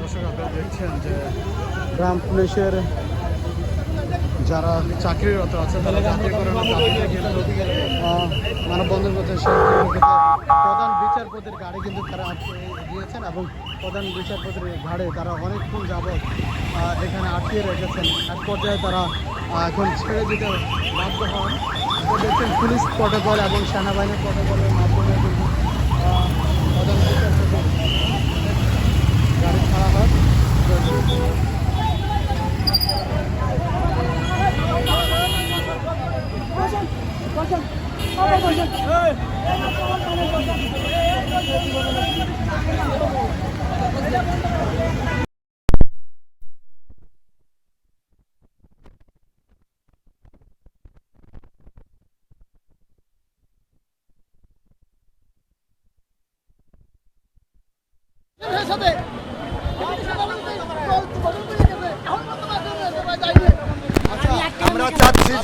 দর্শক আপনারা দেখছেন যে গ্রাম পুলিশের যারা চাকরিরত আছে, তারা জাতীয়করণের দাবিতে কিন্তু মানববন্ধন পরিপ্রেক্ষিতে প্রধান বিচারপতির গাড়ি কিন্তু তারা দিয়েছেন এবং প্রধান বিচারপতির ঘাড়ে তারা অনেকক্ষণ যাবৎ এখানে আটকে রেখেছেন। এক পর্যায়ে তারা এখন ছেড়ে দিতে বাধ্য হন। দেখছেন পুলিশ প্রটোকল এবং সেনাবাহিনীর প্রটোকলের মাধ্যমে কিন্তু আহ, প্রধান বিচারপতির গাড়ি ছাড়া হয় তো আমরা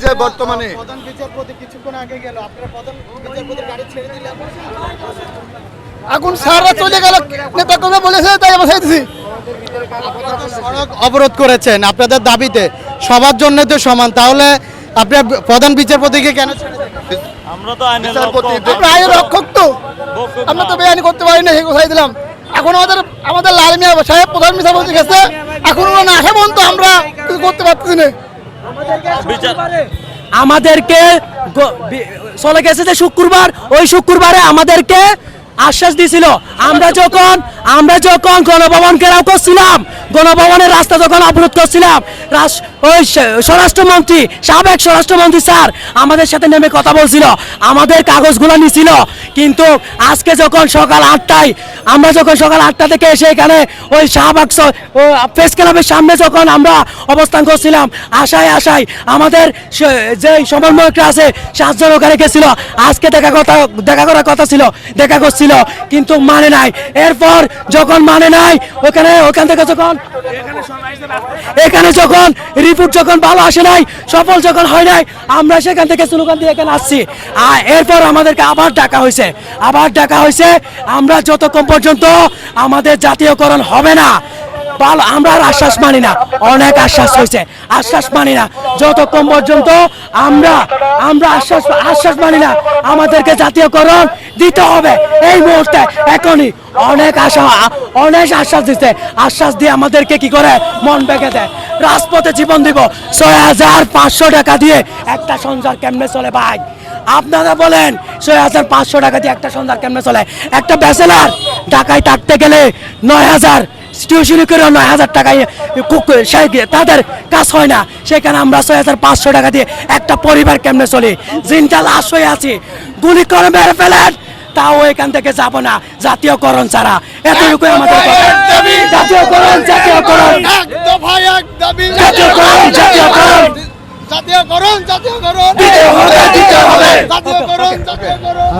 যে বর্তমানে। প্রধান বিচারপতি কিছুক্ষণ আগে গেল। আপনারা প্রধান বিচারপতির গাড়ি ছেড়ে দিলেন এখন সারা চলে গেল। নেতা বলেছে তাই আমরা চাইতেছি। সড়ক অবরোধ করেছেন আপনাদের দাবিতে। সবার জন্য তো সমান। তাহলে আপনার প্রধান বিচারপতিকে কেন ছেড়ে দিলেন? আমরা তো আইনের বিচারপতি রক্ষক। আইনের রক্ষক তো। আমরা তো বেআইনি করতে পারি না সেই কথাই দিলাম। এখন আমাদের আমাদের লাল মিয়া সাহেব প্রধান বিচারপতি গেছে এখন ওরা না আসে পর্যন্ত আমরা কিছু করতে পারতেছি না। আমাদেরকে চলে গেছে যে শুক্রবার ওই শুক্রবারে আমাদেরকে আশ্বাস দিছিল আমরা যখন আমরা যখন গণভবন ঘেরাও করছিলাম গণভবনের রাস্তা যখন অবরোধ করছিলাম রাস- ওই স্বরাষ্ট্রমন্ত্রী, সাবেক স্বরাষ্ট্রমন্ত্রী স্যার, আমাদের সাথে নেমে কথা বলছিল। আমাদের কাগজগুলো নিছিল। কিন্তু আজকে যখন সকাল আটটায়, আমরা যখন সকাল আটটা থেকে এসে এখানে ওই শাহবাগ প্রেস ক্লাবের সামনে যখন আমরা অবস্থান করছিলাম, আশায় আশায় আমাদের যে সমন্বয়করা আছে, সাতজন ওখানে গেছিল। আজকে দেখা কথা দেখা করার কথা ছিল, দেখা করছিল, কিন্তু মানে নাই। এরপর যখন মানে নাই, ওখানে ওখান থেকে যখন এখানে যখন রিপোর্ট যখন ভালো আসে নাই, সফল যখন হয় নাই, আমরা সেখান থেকে স্লোগান দিয়ে এখানে আসছি। আর এরপর আমাদেরকে আবার ডাকা হয়েছে। আবার ডাকা হয়েছে, আমরা যতক্ষণ পর্যন্ত আমাদের জাতীয়করণ হবে না ভালো আমরা আর আশ্বাস মানি না। অনেক আশ্বাস হয়েছে। আশ্বাস মানি না। যতক্ষণ পর্যন্ত আমরা আমরা আশ্বাস আশ্বাস মানি না। আমাদেরকে জাতীয়করণ দিতে হবে। এই মুহূর্তে এখনই অনেক আশা, অনেক আশ্বাস দিচ্ছে আশ্বাস দিয়ে আমাদেরকে কি করে? মন বেঁকে দেয়। রাজপথে জীবন দিব। ছয় হাজার পাঁচশো টাকা দিয়ে একটা সংসার কেমনে চলে ভাই? আপনারা বলেন, ছয় হাজার পাঁচশো টাকা দিয়ে একটা সংসার কেমনে চলে? একটা ব্যাচেলার ঢাকায় থাকতে গেলে নয় হাজার, টিউশনি করে নয় হাজার টাকায় তাদের কাজ হয় না। সেখানে আমরা ছয় হাজার পাঁচশো টাকা দিয়ে একটা পরিবার কেমনে চলি? জিনটা লাশ হয়ে আছি। গুলি করে মেরে ফেলেন। তাও এখান থেকে যাব না। জাতীয়করণ ছাড়া। এতটুকু আমাদের। জাতীয়করণ জাতীয়করণ। জাতীয়করণ জাতীয়করণ। জাতীয়করণ জাতীয়করণ। হবে। জাতীয়করণ জাতীয়করণ।